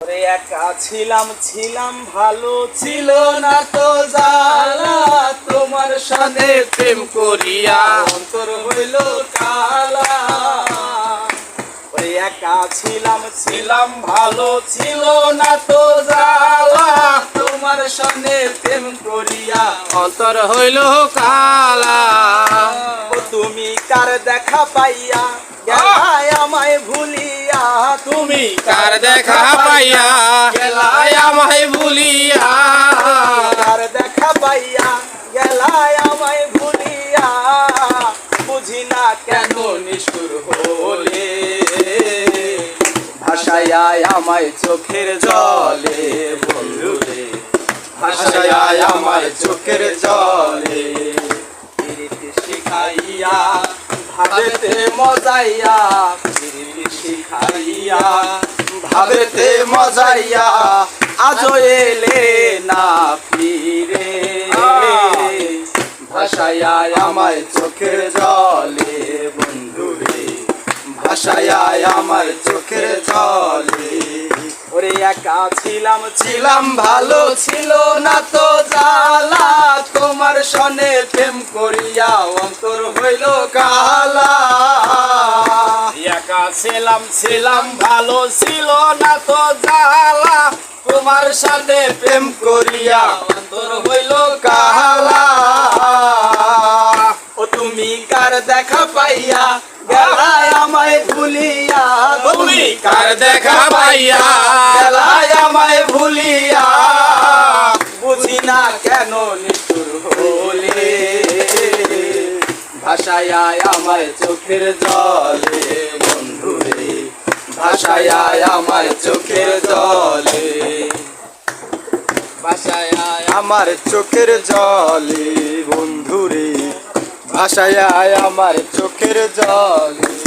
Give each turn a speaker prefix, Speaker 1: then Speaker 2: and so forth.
Speaker 1: ওরে একা ছিলাম ছিলাম ভালো ছিল না তো জালা তোমার সাথে প্রেম করিয়া অন্তর হইল কালা। ওরে একা ছিলাম ছিলাম ভালো ছিল না তো জালা তোমার সামনে প্রেম করিয়া
Speaker 2: অন্তর হইল কালা।
Speaker 1: ও তুমি কার দেখা পাইয়া
Speaker 2: তুমি কার দেখা পাইয়া গেলায় আমায় ভুলিয়া।
Speaker 1: আর দেখা পাইয়া গেলায় আমায় ভুলিয়া। বুঝি না কেন নিষ্ঠুর হলে। ভাষায় আমায় চোখের জলে বন্ধুরে। ভাষায় আমায় চোখের জলে। শিখাইয়া ভাবেতে মজাইয়া। শিখাইয়া, ভাবেতে মজাইয়া, আজও এলে না ফিরে। ভাষায় আমায় চোখের জলে, বন্ধুরে। ভাষায় আমার চোখের জলে। ওরে একা ছিলাম ছিলাম ভালো ছিল না তো জালা তোমার সনে প্রেম করিয়া অন্তর হইল কালা। ছিলাম ছিলাম, ভালো ছিল না তো জালা তোমার সাথে প্রেম করিয়া অন্তর হইল কালা ও তুমি কার দেখা পাইয়া গেলায় আমায় ভুলিয়া?
Speaker 2: তুমি কার দেখা পাইয়া
Speaker 1: গেলায় আমায় ভুলিয়া? বুঝি না কেন নিষ্ঠুর হলে? ভাষায় আমায় চোখের জলে বন্ধুরে ভাষায় আমার চোখের জলে। ভাষায় আমার চোখের জলে বন্ধুরে। ভাষায় আমার চোখের জলে।